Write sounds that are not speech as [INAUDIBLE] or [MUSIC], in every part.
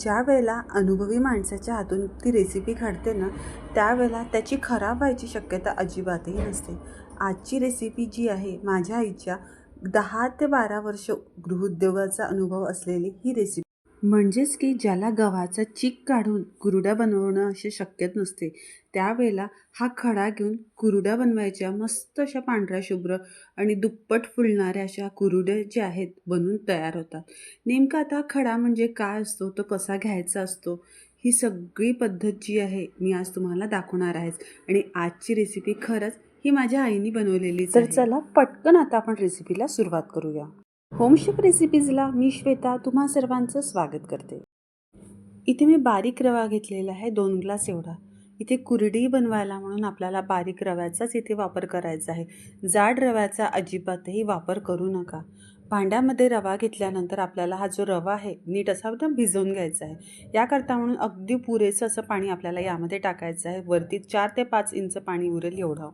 ज्या वेळेला अनुभवी माणसाच्या हातून ती रेसिपी घडते ना त्यावेळेला त्याची खराब व्हायची शक्यता अजिबातही नसते. आजची रेसिपी जी आहे माझ्या आईच्या दहा ते बारा वर्ष गृहोद्योगाचा अनुभव असलेली ही रेसिपी म्हणजेच की ज्याला गव्हाचा चीक काढून कुरुड्या बनवणं असे शक्यच नसते. त्यावेळेला हा खडा घेऊन कुरुड्या बनवायच्या मस्त अशा पांढऱ्या शुभ्र आणि दुप्पट फुलणाऱ्या अशा कुरुड्या ज्या आहेत बनून तयार होतात. नेमका आता खडा म्हणजे काय असतो? तो कसा घ्यायचा असतो? ही सगळी पद्धत जी आहे मी आज तुम्हाला दाखवणार आहेच आणि आजची रेसिपी खरंच ही माझ्या आईने बनवलेली तर चला पटकन आता आपण रेसिपीला सुरुवात करूया. होमशेफ रेसिपीजला मी श्वेता तुम्हा सर्वांचं स्वागत करते. इथे मी बारीक रवा घेतलेला आहे दोन ग्लास एवढा. इथे कुरडी बनवायला म्हणून आपल्याला बारीक रव्याचाच इथे वापर करायचा आहे. जाड रव्याचा अजिबातही वापर करू नका. भांड्यामध्ये रवा घेतल्यानंतर आपल्याला हा जो रवा आहे नीट असा एकदम भिजवून घ्यायचा आहे. याकरता म्हणून अगदी पुरेसं असं पाणी आपल्याला यामध्ये टाकायचं आहे. वरती चार ते पाच इंच पाणी उरेल एवढं.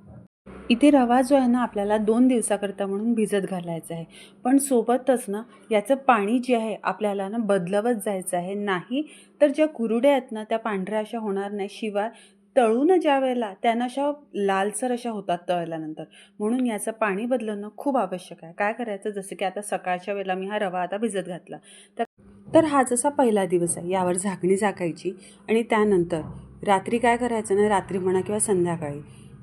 इथे रवा जो आहे ना आपल्याला दोन दिवसाकरता म्हणून भिजत घालायचा आहे. पण सोबतच ना याचं पाणी जे आहे आपल्याला ना बदलवत जायचं आहे. नाही तर ज्या कुरुड्या आहेत ना त्या पांढऱ्या अशा होणार नाही. शिवाय तळून ज्या वेळेला त्यांना अशा लालसर अशा होतात तळल्यानंतर. म्हणून याचं पाणी बदलणं खूप आवश्यक आहे. काय करायचं? जसं की आता सकाळच्या वेळेला मी हा रवा आता भिजत घातला. तर तर हा जसा पहिला दिवस आहे. यावर झाकणी झाकायची आणि त्यानंतर रात्री काय करायचं ना रात्री म्हणा किंवा संध्याकाळी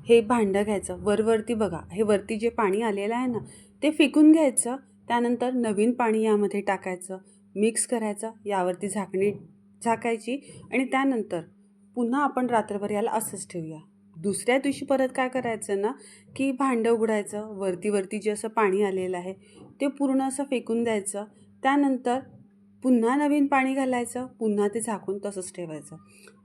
हे भांडं घ्यायचं. वरवरती बघा. हे वरती जे पाणी आलेलं आहे ना ते फेकून घ्यायचं. त्यानंतर नवीन पाणी यामध्ये टाकायचं. मिक्स करायचं. यावरती झाकणी झाकायची. आणि त्यानंतर पुन्हा आपण रात्रभर याला असंच ठेवूया. दुसऱ्या दिवशी परत काय करायचं ना की भांडं उघडायचं. वरती वरती जे असं पाणी आलेलं आहे ते पूर्ण असं फेकून द्यायचं. त्यानंतर पुन्हा नवीन पाणी घालायचं पुन्हा ते झाकून तसंच ठेवायचं.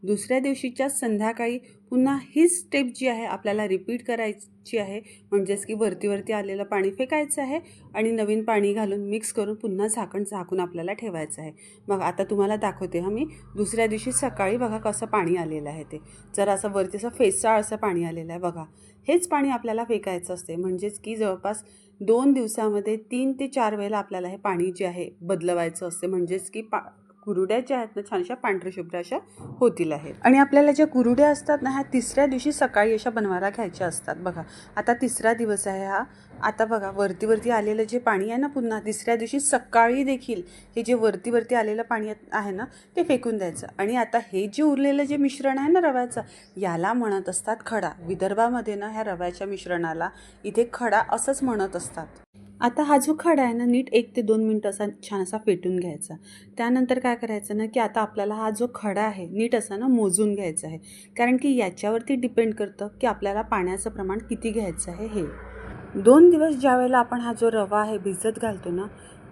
दुसऱ्या दिवशीच्या संध्याकाळी पुन्हा हीच स्टेप जी आहे आपल्याला रिपीट करायची आहे म्हणजेच की वरती वरती आलेलं पाणी फेकायचं आहे आणि नवीन पाणी घालून मिक्स करून पुन्हा झाकण झाकून आपल्याला ठेवायचं आहे. मग आता तुम्हाला दाखवते हा मी. दुसऱ्या दिवशी सकाळी बघा कसं पाणी आलेलं आहे ते. जर असं वरती असं फेसाळ असं पाणी आलेलं आहे बघा. हेच पाणी आपल्याला फेकायचं असते. म्हणजेच की जवळपास दोन दिवसामध्ये तीन ते चार वेळेला आपल्याला हे पाणी जे आहे बदलवायचं असते. म्हणजेच की पा कुरुड्या ज्या आहेत ना छानशा पांढऱ्या अशा होतील आहेत. आणि आपल्याला ज्या कुरुड्या असतात ना ह्या तिसऱ्या दिवशी सकाळी अशा बनवायला घ्यायच्या असतात. बघा आता तिसरा दिवस आहे हा. आता बघा वरती वरती आलेलं जे पाणी आहे ना पुन्हा तिसऱ्या दिवशी सकाळी देखील हे जे वरती वरती आलेलं पाणी आहे ना ते फेकून द्यायचं. आणि आता हे जे उरलेलं जे मिश्रण आहे ना रव्याचं याला म्हणत असतात खडा. विदर्भामध्ये ना ह्या रव्याच्या मिश्रणाला इथे खडा असंच म्हणत असतात. आता हा जो खडा आहे ना नीट एक ते दोन मिनटं असा छान असा पेटून घ्यायचा. त्यानंतर काय करायचं ना की आता आपल्याला हा जो खडा आहे नीट असा ना मोजून घ्यायचा आहे. कारण की याच्यावरती डिपेंड करतं की आपल्याला पाण्याचं प्रमाण किती घ्यायचं आहे हे. दोन दिवस ज्या वेळेला आपण हा जो रवा आहे भिजत घालतो ना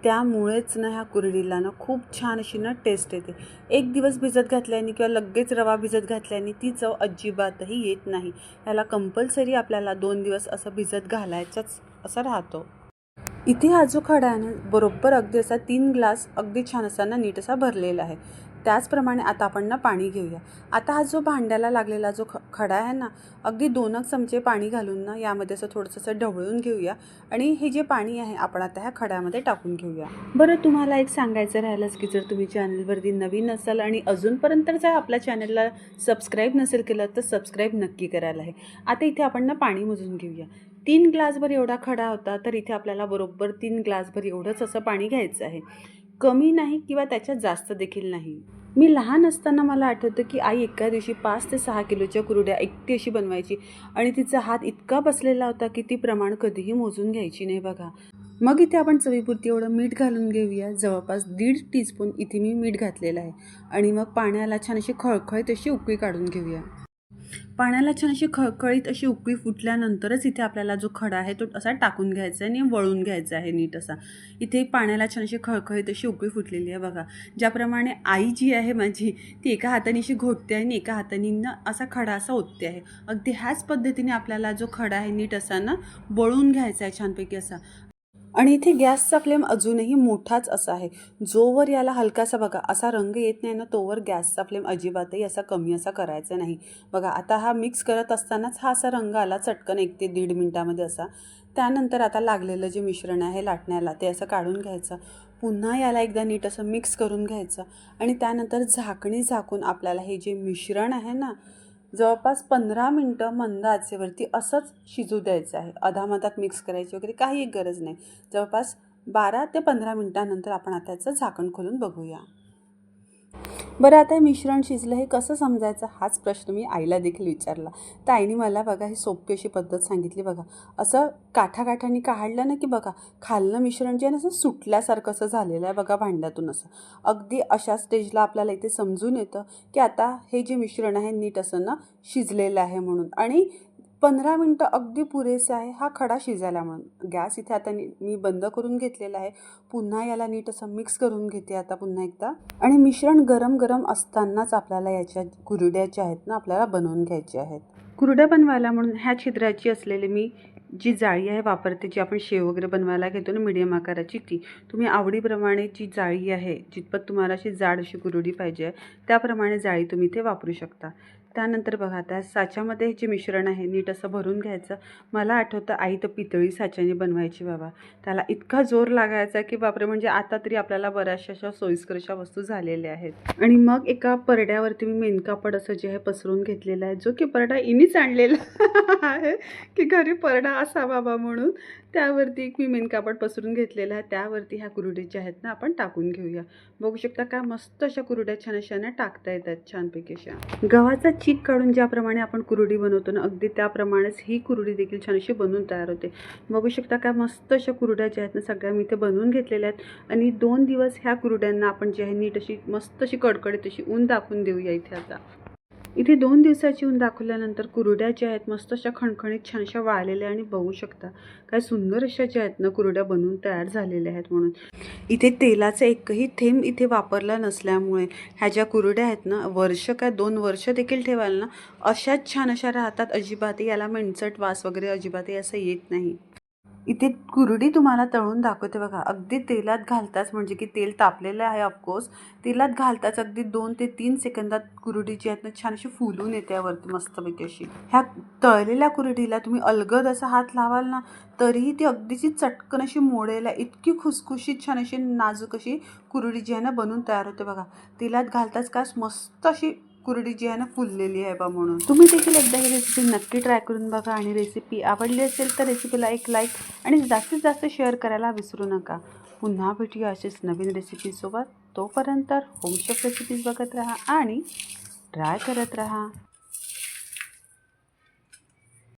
त्यामुळेच ना ह्या कुरडीला ना खूप छान अशी ना टेस्ट येते. एक दिवस भिजत घातल्याने किंवा लगेच रवा भिजत घातल्याने ती चव अजिबातही येत नाही. ह्याला कंपल्सरी आपल्याला दोन दिवस असं भिजत घालायचंच असं राहतो. इथे हा जो खडा आहे ना बरोबर अगदी असा तीन ग्लास अगदी छान असा ना नीट असा भरलेला आहे. त्याचप्रमाणे आता आपण ना पाणी घेऊया. आता हा जो भांड्याला लागलेला जो ख खडा आहे ना अगदी दोनच चमचे पाणी घालून ना यामध्ये असं थोडंसं असं ढवळून घेऊया आणि हे जे पाणी आहे आपण आता ह्या खड्यामध्ये टाकून घेऊया. बरं तुम्हाला एक सांगायचं राहिलंच की जर तुम्ही चॅनलवरती नवीन असाल आणि अजूनपर्यंत जर आपल्या चॅनलला सबस्क्राईब नसेल केलं तर सबस्क्राईब नक्की करायला आहे. आता इथे आपण ना पाणी मोजून घेऊया. तीन ग्लासभर एवढा खडा होता तर इथे आपल्याला बरोबर तीन ग्लासभर एवढंच असं पाणी घ्यायचं आहे. कमी नाही किंवा त्याच्यात जास्त देखील नाही. मी लहान असताना मला आठवतं की आई एका दिवशी पाच ते सहा किलोच्या कुरड्या एकटी अशी बनवायची आणि तिचा हात इतका बसलेला होता की ती प्रमाण कधीही मोजून घ्यायची नाही बघा. मग इथे आपण चवीपुरती एवढं मीठ घालून घेऊया. जवळपास दीड टीस्पून इथे मी मीठ घातलेलं आहे. आणि मग पाण्याला छान अशी खळखळ तशी उकळी काढून घेऊया. पाण्याला छान अशी खळखळीत अशी उकळी फुटल्यानंतरच इथे आपल्याला जो खडा आहे तो असा टाकून घ्यायचा आहे आणि वळून घ्यायचा आहे नीट असा. इथे पाण्याला छान अशी खळखळीत अशी उकळी फुटलेली आहे बघा. ज्याप्रमाणे आई जी आहे माझी ती एका हाताने अशी घोटते आहे आणि एका हाताने ना असा खडा असा ओतते आहे. अगदी ह्याच पद्धतीने आपल्याला जो खडा आहे नीट असा ना वळून घ्यायचा आहे छानपैकी असा. आणि इथे गॅसचा फ्लेम अजूनही मोठाच असा आहे. जोवर याला हलकासा बघा असा रंग येत नाही ना तोवर गॅसचा फ्लेम अजिबातही असा कमी असा करायचा नाही. बघा आता हा मिक्स करत असतानाच हा असा रंग आला चटकन एक ते दीड मिनटामध्ये असा. त्यानंतर आता लागलेलं जे मिश्रण आहे लाटण्याला ते असं काढून घ्यायचं. पुन्हा याला एकदा नीट असं मिक्स करून घ्यायचं. आणि त्यानंतर झाकणी झाकून आपल्याला हे जे मिश्रण आहे ना जवळपास पंधरा मिनटं मंद आचेवरती असंच शिजू द्यायचं आहे. अधामधात मिक्स करायची वगैरे काही गरज नाही. जवळपास बारा ते पंधरा मिनटानंतर आपण आता त्याचं झाकण खोलून बघूया. बरं आता हे मिश्रण शिजलं हे कसं समजायचं? हाच प्रश्न मी आईला देखील विचारला. तर आईने मला बघा ही सोपी अशी पद्धत सांगितली बघा. असं काठाकाठाने काढलं ना की बघा खालनं मिश्रण जे आहे ना असं सुटल्यासारखं असं झालेलं आहे बघा भांड्यातून असं. अगदी अशा स्टेजला आपल्याला इथे समजून येतं की आता हे जे मिश्रण आहे नीट असं ना शिजलेलं आहे म्हणून. आणि पंधरा मिनटं अगदी पुरेसे आहे हा खडा शिजायला म्हणून गॅस इथे आता मी बंद करून घेतलेला आहे. पुन्हा याला नीट असं मिक्स करून घेते आता पुन्हा एकदा. आणि मिश्रण गरम गरम असतानाच आपल्याला याच्या कुरड्या ज्या आहेत ना आपल्याला बनवून घ्यायच्या आहेत. कुरड्या बनवायला म्हणून ह्या छिद्राची असलेली मी जी जाळी आहे वापरते जी आपण शेव वगैरे बनवायला घेतो ना मिडियम आकाराची ती तुम्ही आवडीप्रमाणे जी जाळी आहे जितपत तुम्हाला अशी जाड अशी कुरडी पाहिजे आहे त्याप्रमाणे जाळी तुम्ही इथे वापरू शकता. त्यानंतर बघा त्या साच्यामध्ये जे मिश्रण आहे नीट असं भरून घ्यायचं. मला आठवतं आई तर पितळी साच्याने बनवायची बाबा. त्याला इतका जोर लागायचा की बापरे म्हणजे आता तरी आपल्याला बऱ्याचशा अशा सोयीस्कर अशा वस्तू झालेल्या आहेत. आणि मग एका परड्यावरती मी मेनकापड असं जे आहे पसरून घेतलेलं आहे जो की परडा इनीच आणलेला [LAUGHS] आहे की घरी परडा असा बाबा म्हणून. त्यावरती एक मी मेनकापड पसरून घेतलेला आहे. त्यावरती ह्या कुरड्या ज्या आहेत ना आपण टाकून घेऊया. बघू शकता का मस्त अशा कुरड्या छान अशा ना टाकता येतात छानपैकी अशा. गव्हाचा चीक काढून ज्याप्रमाणे आपण कुरडी बनवतो ना अगदी त्याप्रमाणेच ही कुरडी देखील छान अशी बनवून तयार होते. बघू शकता काय मस्त अशा कुरड्या ज्या आहेत ना सगळ्या मी इथे बनवून घेतलेल्या आहेत. आणि दोन दिवस ह्या कुरड्यांना आपण जे आहे नीट अशी मस्त अशी कडकडीत अशी ऊन दाखवून देऊया इथे आता. इथे दोन दिवसाची ऊन दाखवल्यानंतर कुरड्या ज्या आहेत मस्त अशा खणखणीत छानशा वाळलेल्या आणि बघू शकता. काय सुंदर अशा ज्या आहेत ना कुरड्या बनवून तयार झालेल्या आहेत म्हणून. इथे तेलाचा एकही थेंब इथे वापरला नसल्यामुळे ह्या ज्या कुरड्या आहेत ना वर्ष काय दोन वर्ष देखील ठेवाल ना अशाच छान अशा राहतात अजिबातही. याला मेणचट वास वगैरे अजिबातही असं येत नाही. इथे कुरडी तुम्हाला तळून दाखवते बघा. अगदी तेलात घालताच म्हणजे की तेल तापलेलं आहे ऑफकोर्स तेलात घालताच अगदी दोन ते तीन सेकंदात कुरडी जी आहेत ना छान अशी फुलून येते यावरती मस्तपैकी अशी. ह्या तळलेल्या कुरडीला तुम्ही अलगद असा हात लावाल ना तरीही ती अगदीची चटकन अशी मोडेल इतकी खुसखुशीत छान अशी नाजूक अशी कुरडी जी आहे ना बनून तयार होते बघा. तेलात घालताच कास मस्त अशी कुरडी जी आहे ना फुललेली आहे बा म्हणून. तुम्ही देखील एकदा ही रेसिपी नक्की ट्राय करून बघा आणि रेसिपी आवडली असेल तर रेसिपीला एक लाईक आणि जास्तीत जास्त शेअर करायला विसरू नका. पुन्हा भेटूया असेच नवीन रेसिपीसोबत तोपर्यंत होमशेफ रेसिपीज बघत राहा आणि ट्राय करत राहा.